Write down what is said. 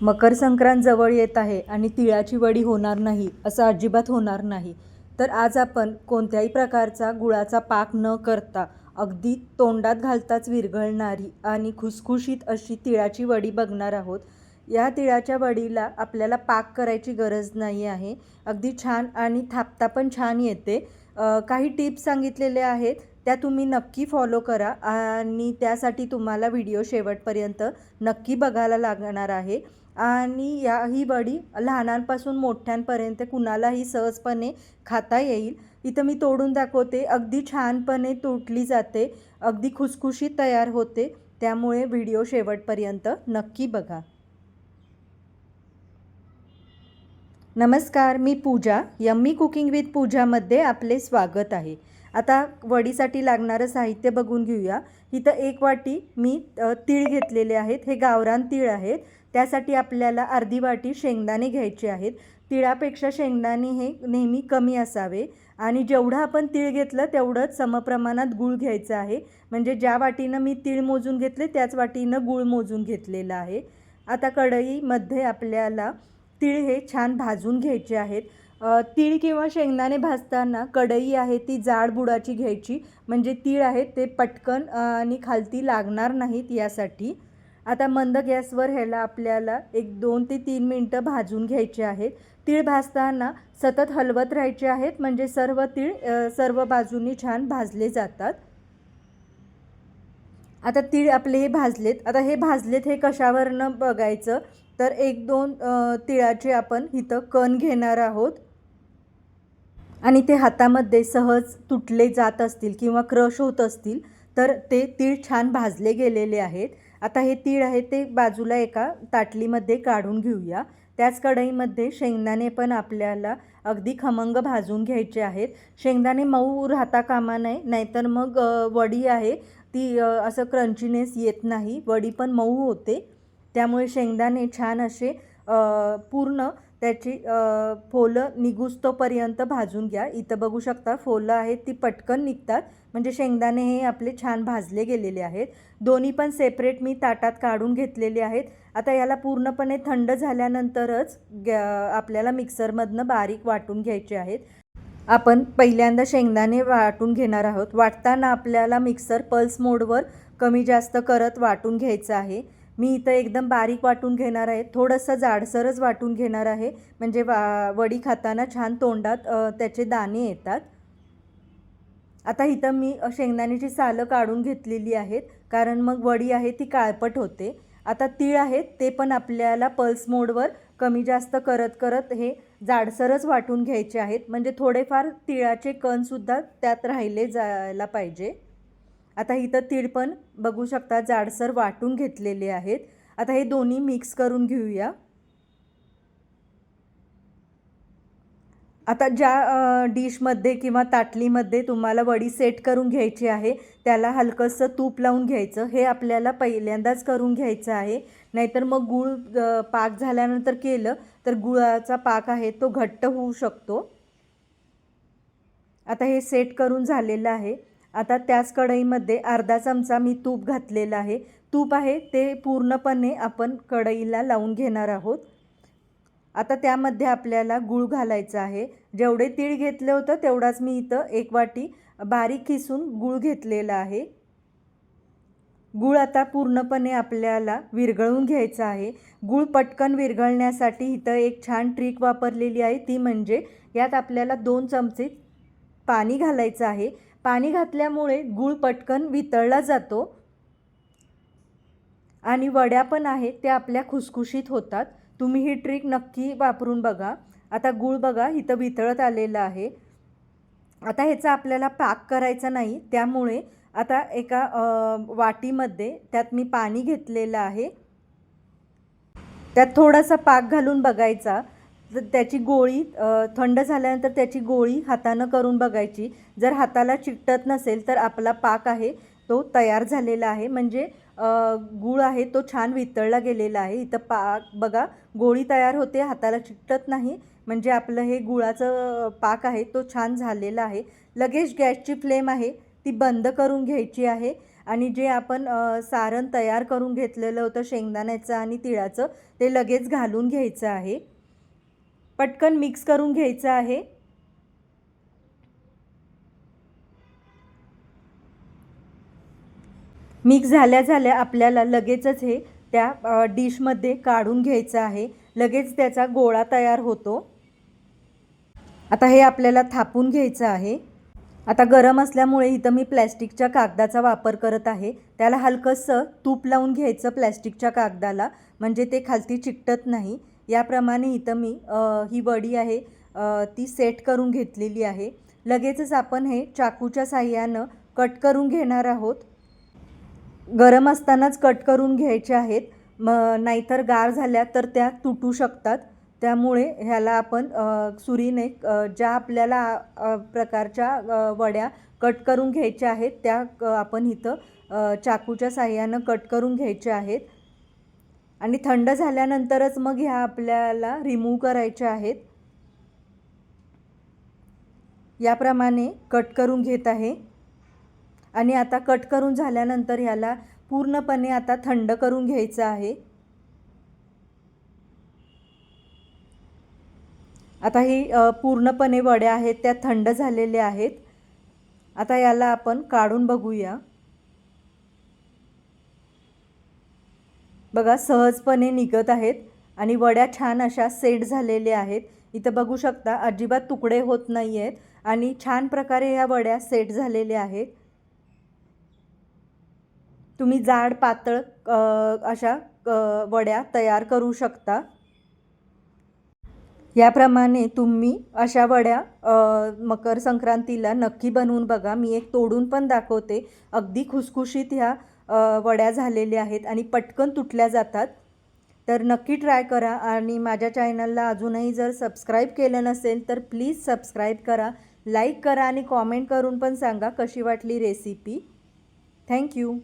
मकर संक्रांत जवळ येत आहे आणि तिळाची वडी होणार नाही असं अजिबात होणार नाही. तर आज आपण कोणत्याही प्रकारचा गुळाचा पाक न करता अगदी तोंडात घालताच विरघळणारी आणि खुसखुशीत अशी तिळाची वडी बघणार आहोत. या तिळाच्या वडीला आपल्याला पाक करायची गरज नाही आहे. अगदी छान आणि थापता पण छान येते. काही टिप्स सांगितलेले आहेत. त्या तुम्ही नक्की फॉलो करा आणि त्यासाठी तुम्हाला व्हिडिओ शेवटपर्यंत नक्की बघायला लागणार आहे. आणि या ही वडी लहानांपासून मोठ्यांपर्यंत कुणालाही सहजपणे खाता येईल. इथं मी तोडून दाखवते. अगदी छानपणे तुटली जाते. अगदी खुसखुशीत तयार होते. त्यामुळे व्हिडिओ शेवटपर्यंत नक्की बघा. नमस्कार मी पूजा. यम्मी कुकिंग विथ पूजामध्ये आपले स्वागत आहे. आता वडीसाठी लागणारं साहित्य बघून घेऊया. इथं एक वाटी मी तीळ घेतलेले आहेत. हे गावरान तीळ आहेत. त्यासाठी आपल्याला अर्धी वाटी शेंगदाणे घ्यायचे आहेत. तिळापेक्षा शेंगदाणे हे नेहमी कमी असावे आणि जेवढं आपण तीळ घेतलं तेवढंच समप्रमाणात गूळ घ्यायचं आहे. म्हणजे ज्या वाटीनं मी तीळ मोजून घेतले त्याच वाटीनं गूळ मोजून घेतलेलं आहे. आता कढईमध्ये आपल्याला तीळ हे छान भाजून घ्यायचे आहेत. तीळ किंवा शेंगदाणे भाजताना कढई आहे ती जाड बुडाची घ्यायची. म्हणजे तीळ आहे ते पटकन आणि खालती लागणार नाहीत यासाठी. आता मंद गॅसवर ह्याला आपल्याला एक दोन ते तीन मिनटं भाजून घ्यायचे आहेत. तीळ भाजताना सतत हलवत राहायचे आहेत. म्हणजे सर्व तीळ सर्व बाजूनी छान भाजले जातात. आता तीळ आपले हे भाजलेत. आता हे भाजलेत हे कशावरनं बघायचं? तर एक दोन तिळाचे आपण इथं कण घेणार आहोत. आणि ते हातामध्ये सहज तुटले जात असतील किंवा क्रश होत असतील तर ते तीळ छान भाजले गेलेले आहेत. आता हे तीळ आहे ते बाजूला एका ताटलीमध्ये काढून घेऊया. त्याच कढईमध्ये शेंगदाणे पण आपल्याला अगदी खमंग भाजून घ्यायचे आहेत. शेंगदाणे मऊ राहता कामा नये नाहीतर मग वडी आहे ती असं क्रंचीनेस येत नाही. वडी पण मऊ होते. त्यामुळे शेंगदाणे छान असे पूर्ण त्याची फोलं निघुस्तोपर्यंत भाजून घ्या. इथं बघू शकता फोलं आहेत ती पटकन निघतात. म्हणजे शेंगदाणे हे आपले छान भाजले गेलेले आहेत. दोन्ही पण सेपरेट मी ताटात काढून घेतलेले आहेत. आता याला पूर्णपणे थंड झाल्यानंतरच गॅ आपल्याला मिक्सरमधनं बारीक वाटून घ्यायचे आहेत. आपण पहिल्यांदा शेंगदाणे वाटून घेणार आहोत. वाटताना आपल्याला मिक्सर पल्स मोडवर कमी जास्त करत वाटून घ्यायचं आहे. मी इथं एकदम बारीक वाटून घेणार आहे. थोडंसं जाडसरच वाटून घेणार आहे. म्हणजे वा वडी खाताना छान तोंडात त्याचे दाणे येतात. आता इथं मी शेंगदाण्याची सालं काढून घेतलेली आहेत. कारण मग वडी आहे ती काळपट होते. आता तीळ आहेत ते पण आपल्याला पल्स मोडवर कमी जास्त करत करत हे जाडसरच वाटून घ्यायचे आहेत. म्हणजे थोडेफार तिळाचे कणसुद्धा त्यात राहिले जायला पाहिजे. आता इथं तीळ पण बघू शकता जाडसर वाटून घेतलेले आहेत. आता हे दोन्ही मिक्स करून घेऊया. आता ज्या डिशमध्ये किंवा ताटलीमध्ये तुम्हाला वडी सेट करून घ्यायची आहे त्याला हलकंसं तूप लावून घ्यायचं. हे आपल्याला पहिल्यांदाच करून घ्यायचं आहे. नाहीतर मग गूळ पाक झाल्यानंतर केलं तर गुळाचा पाक आहे तो घट्ट होऊ शकतो. आता हे सेट करून झालेलं आहे. आता त्याच कढईमध्ये अर्धा चमचा मी तूप घातलेलं आहे. तूप आहे ते पूर्णपणे आपण कढईला लावून घेणार आहोत. आता त्यामध्ये आपल्याला गूळ घालायचा आहे. जेवढे तीळ घेतले होतं तेवढाच मी इथं एक वाटी बारीक किसून गूळ घेतलेला आहे. गूळ आता पूर्णपणे आपल्याला विरघळून घ्यायचा आहे. गूळ पटकन विरघळण्यासाठी इथं एक छान ट्रिक वापरलेली आहे. ती म्हणजे यात आपल्याला दोन चमचे पाणी घालायचं आहे. पाणी घातल्यामुळे गूळ पटकन वितळला जातो आणि वड्या पण आहेत त्या आपल्या खुसखुशीत होतात. तुम्ही ही ट्रिक नक्की वापरून बघा. आता गूळ बघा इथं वितळत आलेलं आहे. आता ह्याचा आपल्याला पाक करायचा नाही त्यामुळे आता एका वाटीमध्ये त्यात मी पाणी घेतलेलं आहे. त्यात थोडासा पाक घालून बघायचा. जर त्याची गोळी थंड झाल्यानंतर त्याची गोळी हातानं करून बघायची. जर हाताला चिकटत नसेल तर आपला पाक आहे तो तयार झालेला आहे. म्हणजे गूळ आहे तो छान वितळला गेलेला आहे. इथं पाक बघा गोळी तयार होते हाताला चिकटत नाही. म्हणजे आपलं हे गुळाचं पाक आहे तो छान झालेला आहे. लगेच गॅसची फ्लेम आहे ती बंद करून घ्यायची आहे. आणि जे आपण सारण तयार करून घेतलेलं होतं शेंगदाण्याचं आणि तिळाचं ते लगेच घालून घ्यायचं आहे. पटकन मिक्स करून घ्यायचं आहे. मिक्स झाल्या झाल्या आपल्याला लगेचच हे त्या डिशमध्ये काढून घ्यायचं आहे. लगेच त्याचा गोळा तयार होतो. आता हे आपल्याला थापून घ्यायचं आहे. आता गरम असल्यामुळे इथं मी प्लॅस्टिकच्या कागदाचा वापर करत आहे. त्याला हलकंसं तूप लावून घ्यायचं प्लॅस्टिकच्या कागदाला. म्हणजे ते खालती चिकटत नाही. याप्रमाणे इथं मी ही वडी आहे ती सेट करून घेतलेली आहे. लगेचच आपण हे चाकूच्या साह्यानं कट करून घेणार आहोत. गरम असतानाच कट करून घ्यायचे आहेत. म नाहीतर गार झाल्या तर त्या तुटू शकतात. त्यामुळे ह्याला आपण सुरीने ज्या आपल्याला प्रकारच्या वड्या कट करून घ्यायच्या आहेत त्या क- आपण इथं चाकूच्या साह्यानं कट करून घ्यायच्या आहेत. आणि थंड झाल्यानंतरच मग ह्या आपल्याला रिमूव्ह करायच्या आहेत. याप्रमाणे कट करून घेत आहे. आणि आता कट करून झाल्यानंतर ह्याला पूर्णपणे आता थंड करून घ्यायचं आहे. आता ही पूर्णपणे वड्या आहेत त्या थंड झालेल्या आहेत. आता याला आपण काढून बघूया. बघा सहजपणे निघत आहेत आणि वड्या छान अशा सेट झालेल्या आहेत. इथं बघू शकता अजिबात तुकडे होत नाही आहेत आणि छान प्रकारे ह्या वड्या सेट झालेल्या आहेत. तुम्ही जाड पातळ अशा वड्या तयार करू शकता. याप्रमाणे तुम्ही अशा वड्या मकर संक्रांतीला नक्की बनवून बघा. मी एक तोडून पण दाखवते. अगदी खुसखुशीत ह्या वड्या झालेल्या आहेत आणि पटकन तुटल्या जातात. तर नक्की ट्राय करा आणि माझ्या चॅनलला अजूनही जर सबस्क्राईब केलं नसेल तर प्लीज सबस्क्राईब करा लाईक करा आणि कॉमेंट करून पण सांगा कशी वाटली रेसिपी. थँक्यू